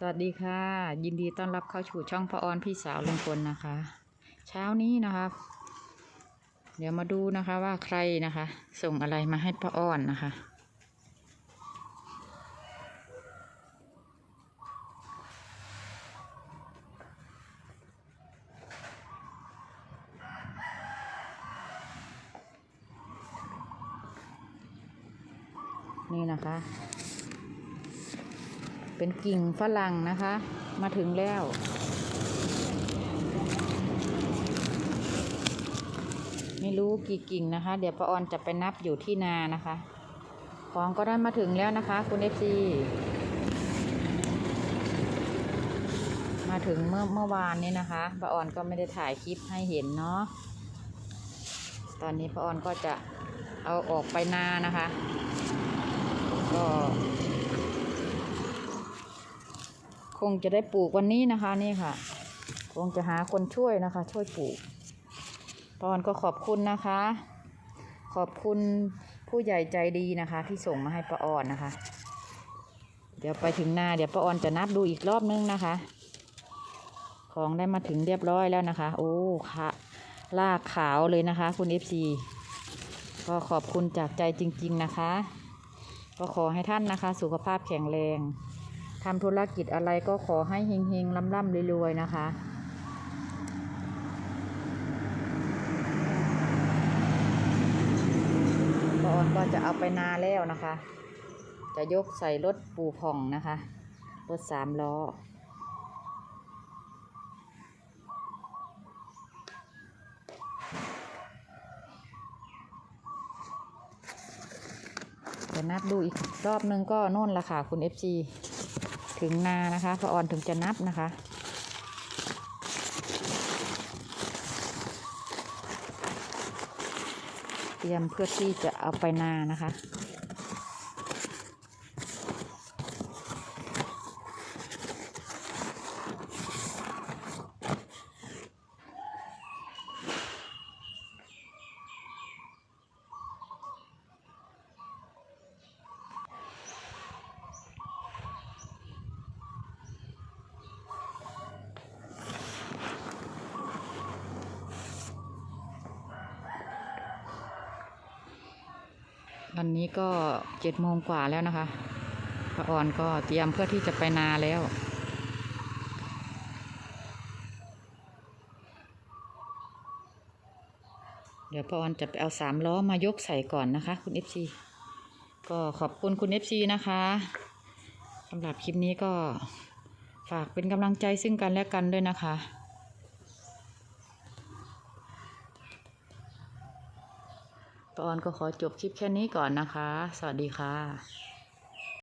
สวัสดีค่ะ ยินดีต้อนรับเข้าสู่ช่องพระออนพี่สาวลุงพลนะคะ เช้านี้นะคะ เดี๋ยวมาดูนะคะว่าใครนะคะ ส่งอะไรมาให้พระออนนะคะ นี่นะคะ เป็นกิ่งฝรั่งนะคะ มาถึงแล้ว ไม่รู้กี่กิ่งนะคะ เดี๋ยวป้าออนจะไปนับอยู่ที่นานะคะ ของก็ได้มาถึงแล้วนะคะ คุณเอฟซีมาถึงเมื่อเมื่อวานนี้นะคะป้าออนก็ไม่ได้ถ่ายคลิปให้เห็นเนาะตอนนี้ป้าออนก็จะเอาออกไปนานะคะ ก็ คงจะได้ปลูกวันนี้นะคะนี่ค่ะ คงจะหาคนช่วยนะคะ ช่วยปลูกปอนก็ขอบคุณนะคะ ขอบคุณผู้ใหญ่ใจดีนะคะ ที่ส่งมาให้ป้าออนนะคะ เดี๋ยวไปถึงนาเดี๋ยวป้าออนจะนับดูอีกรอบนึงนะคะ ของได้มาถึงเรียบร้อยแล้วนะคะ โอ้ค่ะลากขาวเลยนะคะ คุณเอฟซีก็ขอบคุณจากใจจริง ๆนะคะ ก็ขอให้ท่านนะคะ สุขภาพแข็งแรง ทำธุรกิจอะไรก็ขอให้เฮงๆล่ำๆรวยๆนะคะปออนก็จะเอาไปนาแล้วนะคะ จะยกใส่รถปูผ่องนะคะ รถสามล้อเดี๋ยวนับดูอีกรอบนึงก็น่นละค่ะคุณ FC ถึงนานะคะพอออนถึงจะนับนะคะ เตรียมเพื่อที่จะเอาไปนานะคะ วันนี้ก็เจ็ดโมงกว่าแล้วนะคะป้าออนก็เตรียมเพื่อที่จะไปนาแล้ว เดี๋ยวป้าออนจะไปเอาสามล้อมายกใส่ก่อนนะคะ คุณ FC ก็ขอบคุณคุณ FC นะคะสำหรับคลิปนี้ก็ฝากเป็นกำลังใจซึ่งกันและกันด้วยนะคะ ปาออนก็ขอจบคลิปแค่นี้ก่อนนะคะ สวัสดีค่ะ